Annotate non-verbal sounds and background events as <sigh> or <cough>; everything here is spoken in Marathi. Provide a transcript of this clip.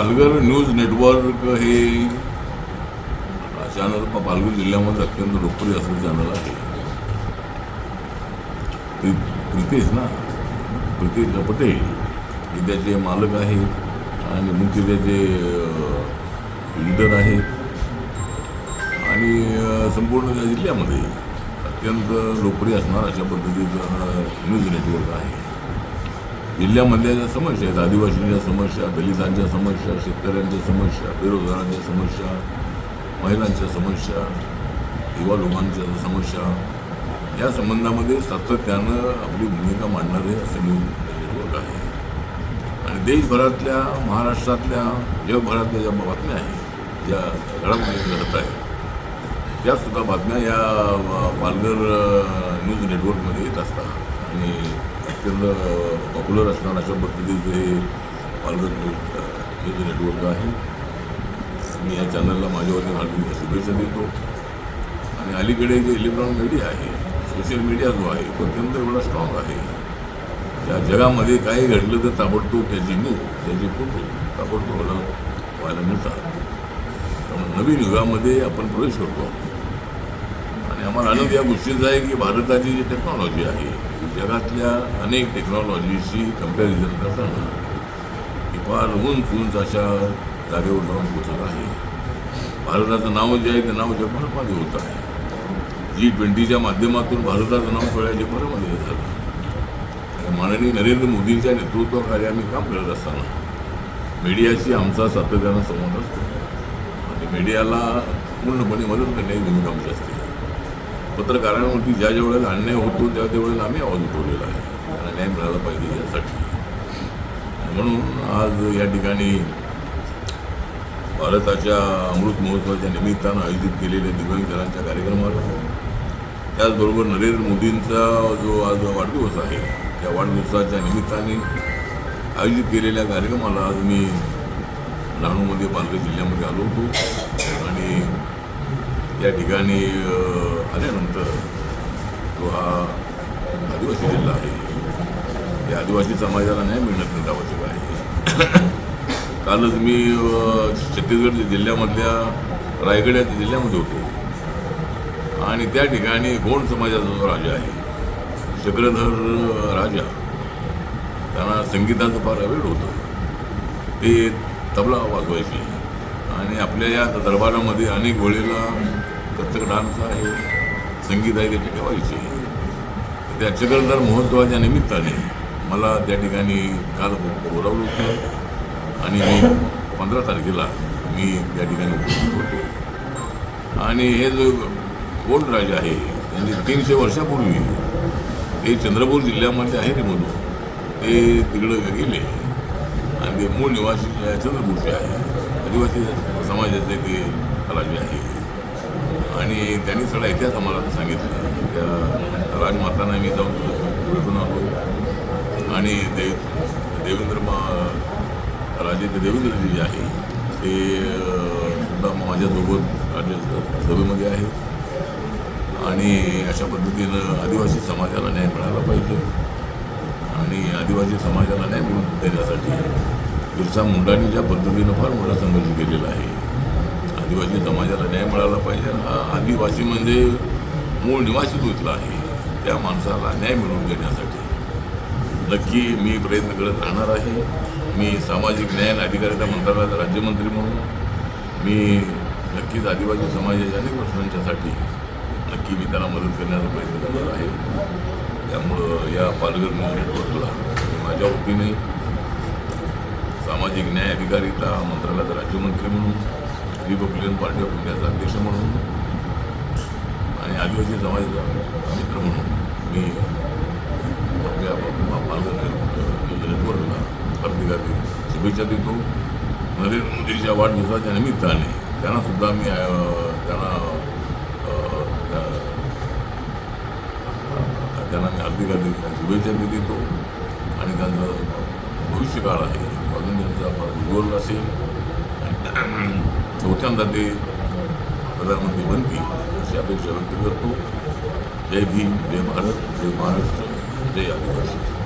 पालघर न्यूज नेटवर्क हे चॅनल पालघर जिल्ह्यामध्ये अत्यंत लोकप्रिय असं चॅनल आहे. प्रितेश ना? प्रितेश पटेल हे त्याचे मालक आहेत आणि मुख्य त्याचे लीडर आहेत. आणि संपूर्ण त्या जिल्ह्यामध्ये अत्यंत लोकप्रिय असणार अशा पद्धतीचं न्यूज नेटवर्क आहे. जिल्ह्यामधल्या ज्या समस्या आहेत आदिवासींच्या समस्या दलितांच्या समस्या शेतकऱ्यांच्या समस्या बेरोजगारांच्या समस्या महिलांच्या समस्या युवा लोकांच्या समस्या या संबंधामध्ये सातत्यानं आपली भूमिका मांडणारे असे न्यूज नेटवर्क आहे. आणि देशभरातल्या महाराष्ट्रातल्या जगभरातल्या ज्या बातम्या आहेत ज्या घडामोडी घडत आहेत त्यासुद्धा बातम्या या पालघर न्यूज नेटवर्कमध्ये येत असतात. आणि अत्यंत पॉप्युलर असणार अशा पद्धतीचं हे पालघर न्यूज नेटवर्क आहे मी या चॅनलला माझ्यावरती वतीने हार्दिक शुभेच्छा देतो आणि अलीकडे जे इलेक्ट्रॉनिक मीडिया आहे सोशल मीडिया जो आहे तो अत्यंत एवढा स्ट्रॉंग आहे त्या जगामध्ये काही घडलं तर ताबडतोब त्याची न्यूज त्याचे फोटो ताबडतोब मला पाहायला मिळतात त्यामुळे नवीन युगामध्ये आपण प्रवेश करतो आणि आम्हाला आनंद या गोष्टीचा आहे की भारताची जी टेक्नॉलॉजी आहे जगातल्या अनेक टेक्नॉलॉजीशी कंपॅरिझन करताना ही फार उंच उंच अशा जागेवर जाऊन पोचत आहे. भारताचं नाव जे आहे ते नाव जगभरामध्ये होत आहे. जी ट्वेंटीच्या माध्यमातून भारताचं नाव सगळ्या जगभरामध्ये झालं. माननीय नरेंद्र मोदींच्या नेतृत्वाखाली आम्ही काम करत असताना मीडियाशी आमचा सातत्यानं संवाद असतो. आणि मीडियाला पूर्णपणे मदत करण्याची भूमिका आमची असते. पत्रकारांवरती ज्या ज्या वेळेला अन्याय होतो त्या त्या वेळेला आम्ही आवाज उठवलेला आहे. त्यांना न्याय मिळाला पाहिजे यासाठी. म्हणून आज या ठिकाणी भारताच्या अमृत महोत्सवाच्या निमित्तानं आयोजित केलेल्या दिव्यांगजनांच्या कार्यक्रमाला त्याचबरोबर नरेंद्र मोदींचा जो आज वाढदिवस आहे त्या वाढदिवसाच्या निमित्ताने आयोजित केलेल्या कार्यक्रमाला आज मी डहाणूमध्ये पालघर जिल्ह्यामध्ये आलो होतो. आणि या ठिकाणी आल्यानंतर जो हा आदिवासी जिल्हा आहे. या आदिवासी समाजाला न्याय मिळणं आवश्यक आहे. <coughs> कालच मी छत्तीसगड जिल्ह्यामधल्या रायगड या जिल्ह्यामध्ये होतो. आणि त्या ठिकाणी गोंड समाजाचा जो राजा आहे चक्रधर राजा त्यांना संगीताचं फार आवड होतं. ते तबला वाजवायचे. आणि आपल्या या दरबारामध्ये अनेक वेळेला कथ्थक डान्स आहे संगीत आहे त्याचे ठेवायचे त्या चक्रधर महोत्सवाच्या निमित्ताने मला त्या ठिकाणी काल बोलावलं होतं आणि मी पंधरा तारखेला मी त्या ठिकाणी उपस्थित होतो. आणि हे जो गोंड राजा आहे त्यांनी तीनशे वर्षापूर्वी ते चंद्रपूर जिल्ह्यामध्ये आहे ते म्हणून ते तिकडं गेले. आणि ते मूळ निवासी आहे चंद्रपूरचे आहे. आदिवासी समाजाचे ते राजे आहे. आणि त्यांनी सगळा इतिहास आम्हाला सांगितला. त्या राजमातांना मी जाऊन भेटून आलो. आणि देव देवेंद्र मा राजे ते देवेंद्रजी जे आहे ते सुद्धा माझ्यासोबत राज्यसभेमध्ये आहे. आणि अशा पद्धतीनं आदिवासी समाजाला न्याय मिळाला पाहिजे. आणि आदिवासी समाजाला न्याय मिळून देण्यासाठी बिरसा मुंडांनी ज्या पद्धतीनं फार मोठा संघर्ष केलेला आहे आदिवासी समाजाला न्याय मिळाला पाहिजे. हा आदिवासी म्हणजे मूळ निवासी जो आहे. त्या माणसाला न्याय मिळवून देण्यासाठी नक्की मी प्रयत्न करत राहणार आहे. मी सामाजिक न्याय आणि अधिकारिता मंत्रालयाचा राज्यमंत्री म्हणून मी नक्कीच आदिवासी समाजाच्या अनेक प्रश्नांच्यासाठी नक्की मी त्याला मदत करण्याचा प्रयत्न करणार आहे. त्यामुळं या पालघर न्यूज नेटवर्कला माझ्या वतीने सामाजिक न्याय अधिकारिता मंत्रालयाचा राज्यमंत्री म्हणून रिपब्लिकन पार्टी ऑफ इंडियाचा अध्यक्ष म्हणून आणि आदिवासी समाजाचा मित्र म्हणून मी आपल्या पालघर नेटवर्कला हार्दिक शुभेच्छा देतो. नरेंद्र मोदीच्या वाढदिवसाच्या निमित्ताने त्यांना सुद्धा मी त्यांना त्या- त्यांना मी हार्दिक हार्दिक शुभेच्छा मी देतो. आणि त्यांचं भविष्यकाळ आहे. अजून त्यांचा भूगोल असेल चौथ्यांदा ते प्रधानमंत्री बनतील अशी अपेक्षा व्यक्त करतो जय भीम जय भारत जय महाराष्ट्र जय आदिवासी